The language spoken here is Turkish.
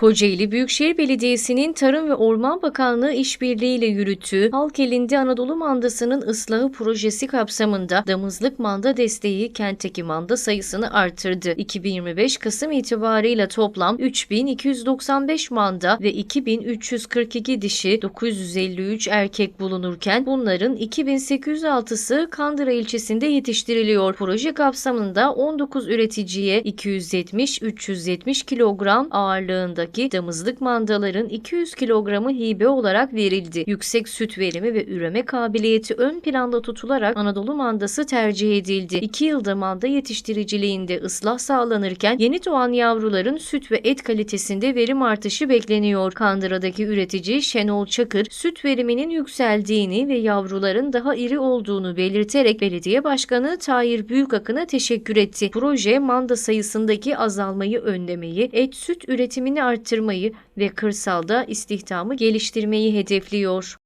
Kocaeli Büyükşehir Belediyesi'nin Tarım ve Orman Bakanlığı işbirliğiyle yürüttüğü Halk Elinde Anadolu Mandası'nın ıslahı projesi kapsamında damızlık manda desteği kentteki manda sayısını artırdı. 2025 Kasım itibarıyla toplam 3295 manda ve 2342 dişi 953 erkek bulunurken bunların 2806'sı Kandıra ilçesinde yetiştiriliyor. Proje kapsamında 19 üreticiye 270-370 kilogram ağırlığındaki damızlık mandaların 200 kilogramı hibe olarak verildi. Yüksek süt verimi ve üreme kabiliyeti ön planda tutularak Anadolu mandası tercih edildi. 2 yılda manda yetiştiriciliğinde ıslah sağlanırken yeni doğan yavruların süt ve et kalitesinde verim artışı bekleniyor. Kandıra'daki üretici Şenol Çakır süt veriminin yükseldiğini ve yavruların daha iri olduğunu belirterek belediye başkanı Tahir Büyükakın'a teşekkür etti. Proje manda sayısındaki azalmayı önlemeyi, et süt üretimini arttırmayı ve kırsalda istihdamı geliştirmeyi hedefliyor.